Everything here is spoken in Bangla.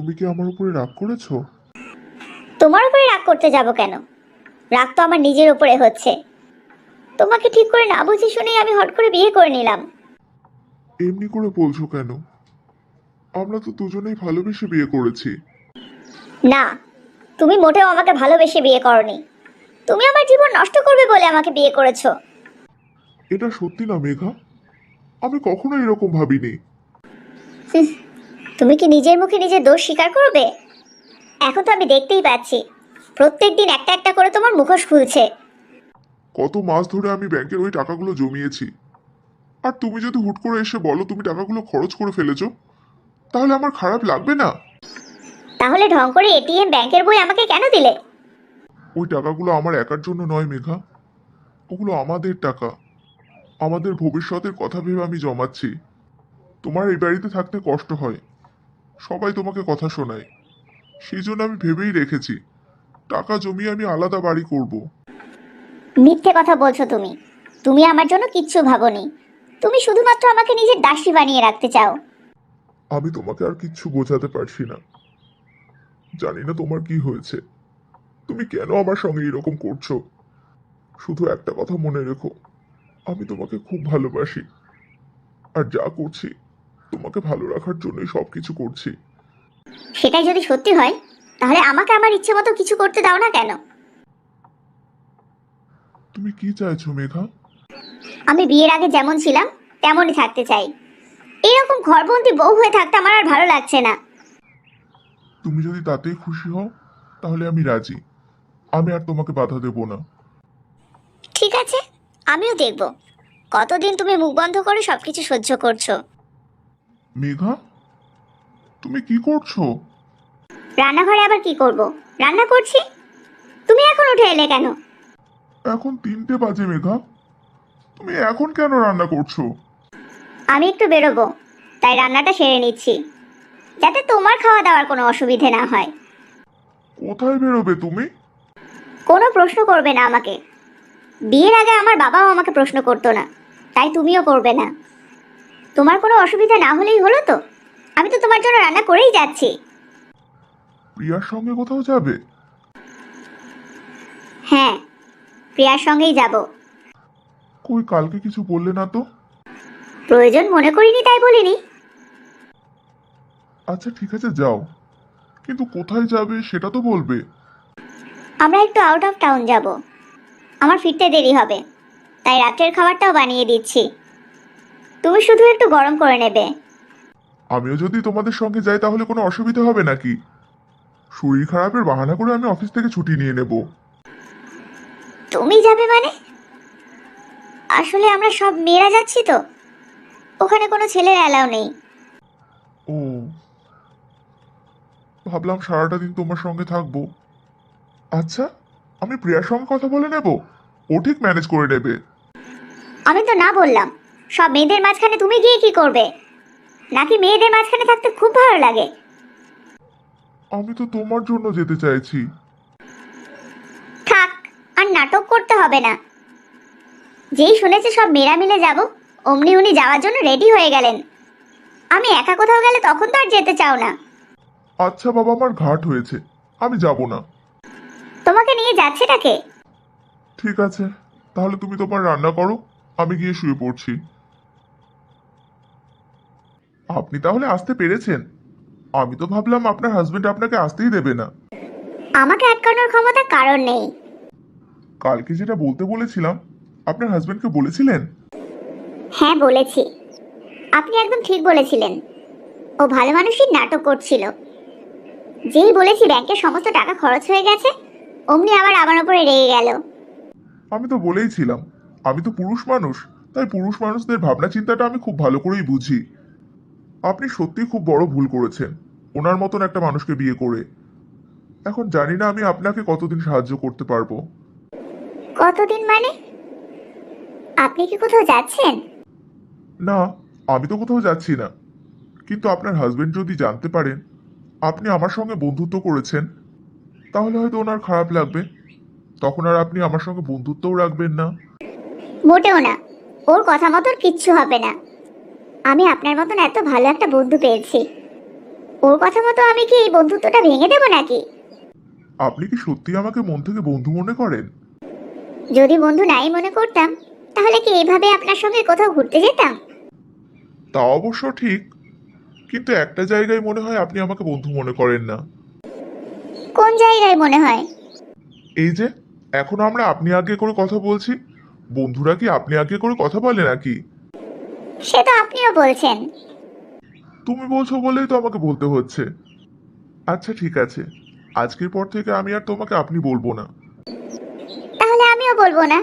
তুমি কি আমার উপরে রাগ করেছ? তোমার উপরে রাগ করতে যাব কেন? রাগ তো আমার নিজের উপরে হচ্ছে। তোমাকে ঠিক করে না বুঝে শুনেই আমি হট করে বিয়ে করে নিলাম। এমনি করে বলছো কেন? আমরা তো দুজনেই ভালোবেসে বিয়ে করেছি। না তুমি মোটেও আমাকে ভালোবেসে বিয়ে করনি। তুমি আমার জীবন নষ্ট করবে বলে আমাকে বিয়ে করেছ। এটা সত্যি না মেঘা? আমি কখনো এরকম ভাবিনি। তুমি কি নিজের মুখে নিজের দোষ স্বীকার করবে? এখন তো আমি দেখতেই পাচ্ছি। প্রত্যেক দিন একটা একটা করে তোমার মুখোশ খুলছে। কত মাস ধরে আমি ব্যাংকের ওই টাকাগুলো জমিয়েছি। আর তুমি যদি হুট করে এসে বলো তুমি টাকাগুলো খরচ করে ফেলেছো তাহলে আমার খারাপ লাগবে না। তাহলে ঢং করে এটিএম ব্যাংকের বই আমাকে কেন দিলে? ওই টাকাগুলো আমার একার জন্য নয় মেঘা। ওগুলো আমাদের টাকা। আমাদের ভবিষ্যতের কথা ভেবে আমি জমাচ্ছি। তোমার এই বাড়িতে থাকতে কষ্ট হয়। সবাই তোমাকে কথা শোনায়। সেই জন্য আমি ভেবেই রেখেছি টাকা জমিয়ে আমি আলাদা বাড়ি করব। মিথ্যে কথা বলছো তুমি। তুমি আমার জন্য কিচ্ছু ভাবোনি। তুমি শুধুমাত্র আমাকে নিজের দাসী বানিয়ে রাখতে চাও। আমি তোমাকে আর কিচ্ছু বোঝাতে পারছি না। জানি না তোমার কি হয়েছে। তুমি কেন আমার সঙ্গে এরকম করছ? শুধু একটা কথা মনে রেখো। আমি তোমাকে খুব ভালোবাসি। আর যা করছি তোমাকে ভালো রাখার জন্যই সব কিছু করছি। সেটাই যদি সত্যি হয় তাহলে আমাকে আমার ইচ্ছে মতো কিছু করতে দাও না কেন? তুমি কি চাইছো মেঘা আমি বিয়ের আগে যেমন ছিলাম তেমনই থাকতে চাই। এরকম ঘরবন্দি বউ হয়ে থাকতে আমার আর ভালো লাগছে না। তুমি যদি তাতেই খুশি হও তাহলে আমি রাজি। আমি আর তোমাকে বাধা দেব না। ঠিক আছে আমিও দেখব। কতদিন তুমি মুখ বন্ধ করে সবকিছু সহ্য করছ? মেঘা তুমি কি করছ? রান্নাঘরে আবার কি করব? রান্না করছি। তুমি এখন উঠে এলে কেন? এখন তিনটে বাজে মেঘা। তুমি এখন কেন রান্না করছ? আমি একটু বেরোবো তাই রান্নাটা সেরে নিচ্ছি। যাতে তোমার খাওয়া দাওয়ার কোনো অসুবিধে না হয়। কোথায় বেরোবে তুমি? কোনো প্রশ্ন করবে না আমাকে। বিয়ের আগে আমার বাবাও আমাকে প্রশ্ন করতো না তাই তুমিও করবে না। তোমার কোনো অসুবিধা না হলেই হলো তো? আমি তো তোমার জন্য রান্না করেই যাচ্ছি। প্রিয়ার সঙ্গে কোথাও যাবে? হ্যাঁ প্রিয়ার সঙ্গেই যাব। কই কালকে কিছু বললে না তো? প্রয়োজন মনে করিনি তাই বলিনি। আচ্ছা ঠিক আছে যাও। কিন্তু কোথায় যাবে সেটা তো বলবে। আমরা একটু আউট অফ টাউন যাব। আমার ফিরতে দেরি হবে। তাই রাতের খাবারটাও বানিয়ে দিচ্ছি। তুমি শুধু একটু গরম করে নেবে। আমিও যদি তোমাদের সঙ্গে যাই তাহলে কোনো অসুবিধা হবে নাকি? শরীর খারাপের বাহানা করে আমি অফিস থেকে ছুটি নিয়ে নেব। তুমি যাবে মানে? আসলে আমরা সব মেয়েরা যাচ্ছি তো। ওখানে কোনো ছেলের অ্যালাউ নেই। ও। ভাবলাম সারাটা দিন তোমার সঙ্গে থাকব। আচ্ছা আমি প্রিয়ার সঙ্গে কথা বলে নেব? ও ঠিক ম্যানেজ করে নেবে। আমি তো না বললাম। সব মেয়েদের মাঝখানে তুমি গিয়ে কি করবে? নাকি মেয়েদের মাঝখানে থাকতে খুব ভালো লাগে? আমি তো তোমার জন্য যেতে চাইছি। থাক আর নাটক করতে হবে না। যেই শুনেছে সব মেয়েরা মিলে যাব অমনি উনি যাওয়ার জন্য রেডি হয়ে গেলেন। আমি একা কোথাও গেলে তখন তো আর যেতে চাও না। আচ্ছা বাবা আমার ঘাট হয়েছে। আমি যাব না। তোমাকে নিয়ে যাচ্ছে নাকি ঠিক আছে তাহলে তুমি তোমার রান্না করো আমি গিয়ে শুয়ে পড়ছি। আপনি তাহলে আসতে পেরেছেন। আমি তো ভাবলাম আপনার হাজবেন্ড আপনাকে আসতেই দেবে না। আমাকে আটকানোর ক্ষমতা কারণ নেই। কালকে যেটা বলতে বলেছিলাম আপনার হাজবেন্ডকে বলেছিলেন? হ্যাঁ বলেছি। আপনি একদম ঠিক বলেছিলেন। ও ভালো মানুষই নাটক করছিল। যেই বলেছি ব্যাংকের সমস্ত টাকা খরচ হয়ে গেছে অমনি আবার আমার উপরে রেগে গেল। আমি তো বলেইছিলাম আমি তো পুরুষ মানুষ তাই পুরুষ মানুষদের ভাবনা চিন্তাটা আমি খুব ভালো করেই বুঝি। আপনি সত্যিই খুব বড় ভুল করেছেন। ওনার মতন একটা মানুষকে বিয়ে করে। এখন জানি না আমি আপনাকে কতদিন সাহায্য করতে পারব। কতদিন মানে? আপনি কি কোথাও যাচ্ছেন? না আমি তো কোথাও যাচ্ছি না। কিন্তু আপনার হাজবেন্ড যদি জানতে পারেন আপনি আমার সঙ্গে বন্ধুত্ব করেছেন তাহলে হয়তো ওনার খারাপ লাগবে। তখন আর আপনি আমার সঙ্গে বন্ধুত্বও রাখবেন না। মোটেও না। ওর কথা মতন কিচ্ছু হবে না। আমি আপনার মতন এত ভালো একটা বন্ধু পেয়েছি। ওর কথা মতো আমি কি এই বন্ধুত্বটা ভেঙে দেবো নাকি? আপনি কি সত্যি আমাকে মন থেকে বন্ধু মনে করেন? যদি বন্ধু নাই মনে করতাম তাহলে কি এইভাবে আপনার সঙ্গে কোথাও ঘুরতে যেতাম? তা অবশ্য ঠিক কিন্তু একটা জায়গায় মনে হয় আপনি আমাকে বন্ধু মনে করেন না। কোন জায়গায় মনে হয়? এই যে এখন আমরা আপনি আগে করে কথা বলছি বন্ধুরা কি আপনি আগে করে কথা বলে নাকি? সে তো আপনিও বলছেন। তুমি বলছো বলেই তো আমাকে বলতে হচ্ছে। আচ্ছা ঠিক আছে। আজকের পর থেকে আমি আর তোমাকে আপনি বলব না। তাহলে আমিও বলব না।